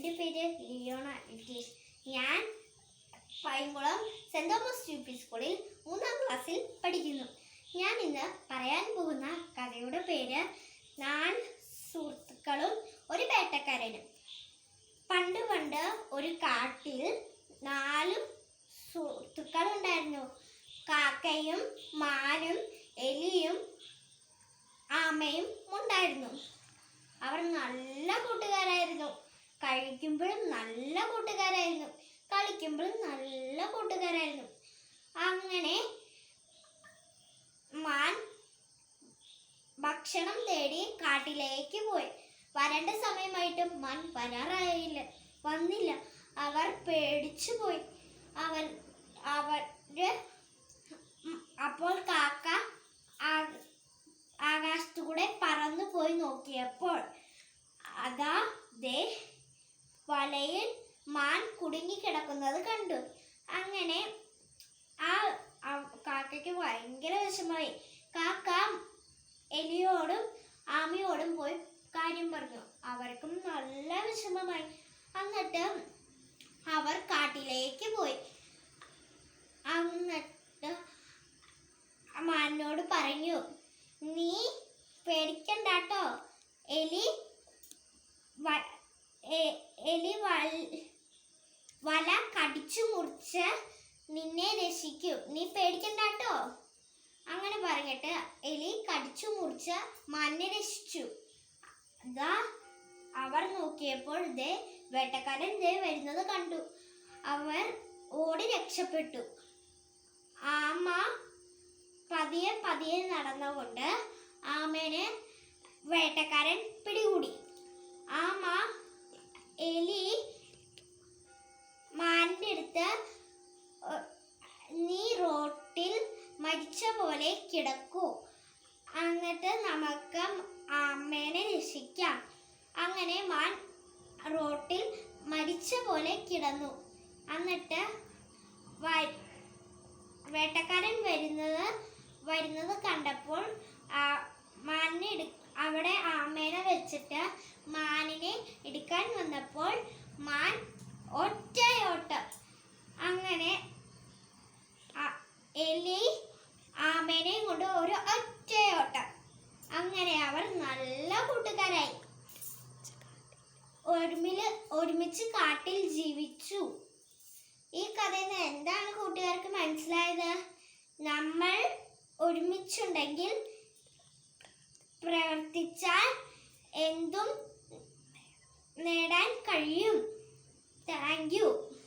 എന്റെ പേര് ലിയോണ. ലിറ്റീഷ് ഞാൻ Painkulam saint Thomas U P സ്കൂളിൽ മൂന്നാം ക്ലാസ്സിൽ പഠിക്കുന്നു. ഞാൻ ഇന്ന് പറയാൻ പോകുന്ന കഥയുടെ പേര് നാല് സുഹൃത്തുക്കളും ഒരു വേട്ടക്കാരനും. പണ്ട് പണ്ട് ഒരു കാട്ടിൽ നാല് സുഹൃത്തുക്കളുണ്ടായിരുന്നു കാക്കയും മാനും എലിയും ആമയും ഉണ്ടായിരുന്നു അവർ നല്ല കൂട്ടുകാരായിരുന്നു കഴിക്കുമ്പോഴും നല്ല കൂട്ടുകാരായിരുന്നു. കളിക്കുമ്പോഴും നല്ല കൂട്ടുകാരായിരുന്നു. അങ്ങനെ മാൻ ഭക്ഷണം തേടി കാട്ടിലേക്ക് പോയി. വരേണ്ട സമയമായിട്ടും മാൻ വരാറായില്ല. വന്നില്ല. അവർ പേടിച്ചു പോയി അവൻ അവർ ഉം അപ്പോൾ കാക്ക ആ- ആകാശത്തു കൂടെ പറന്നു പോയി നോക്കിയപ്പോൾ അതാ ദേ വലയിൽ മാൻ കുടുങ്ങിക്കിടക്കുന്നത് കണ്ടു. അങ്ങനെ ആ കാക്കയ്ക്ക് ഭയങ്കര വിഷമമായി. കാക്ക എലിയോടും ആമയോടും പോയി കാര്യം പറഞ്ഞു. അവർക്കും നല്ല വിഷമമായി. എന്നിട്ട് അവർ കാട്ടിലേക്ക് പോയി. എന്നിട്ട് മാനിനോട് പറഞ്ഞു നീ പേടിക്കണ്ടാട്ടോ. എലി എലി വൽ- വല കടിച്ചു മുറിച്ച് നിന്നെ രക്ഷിക്കും. നീ പേടിക്കണ്ടാട്ടോ അങ്ങനെ പറഞ്ഞിട്ട് എലി കടിച്ചു മുറിച്ച് മാനിനെ രക്ഷിച്ചു. അവർ നോക്കിയപ്പോൾ ദേ വേട്ടക്കാരൻ ദേ വരുന്നത് കണ്ടു. അവർ ഓടി രക്ഷപ്പെട്ടു. ആമ പതിയെ പതിയെ നടന്നുകൊണ്ട് മരിച്ച പോലെ കിടക്കൂ. എന്നിട്ട് നമുക്ക് അമ്മേനെ രക്ഷിക്കാം. അങ്ങനെ മാൻ റോട്ടിൽ മരിച്ച പോലെ കിടന്നു. എന്നിട്ട് വേട്ടക്കാരൻ വരുന്നത് വരുന്നത് കണ്ടപ്പോൾ മാനിനെ എടു അവിടെ ആമേനെ വെച്ചിട്ട് മാനിനെ എടുക്കാൻ വന്നപ്പോൾ മാൻ ഒറ്റയോട്ടം അങ്ങനെ ആ- എലി ആമേനെയും കൊണ്ട് ഒരു ഒറ്റയോട്ടം അങ്ങനെ അവർ നല്ല കൂട്ടുകാരായി. ഒരുമിൽ ഒരുമിച്ച് കാട്ടിൽ ജീവിച്ചു. ഈ കഥയിൽ നിന്ന് എന്താണ് കൂട്ടുകാർക്ക് മനസ്സിലായത്? നമ്മൾ ഒരുമിച്ചുണ്ടെങ്കിൽ പ്രവർത്തിച്ചാൽ എന്തും നേടാൻ കഴിയും. Thank you.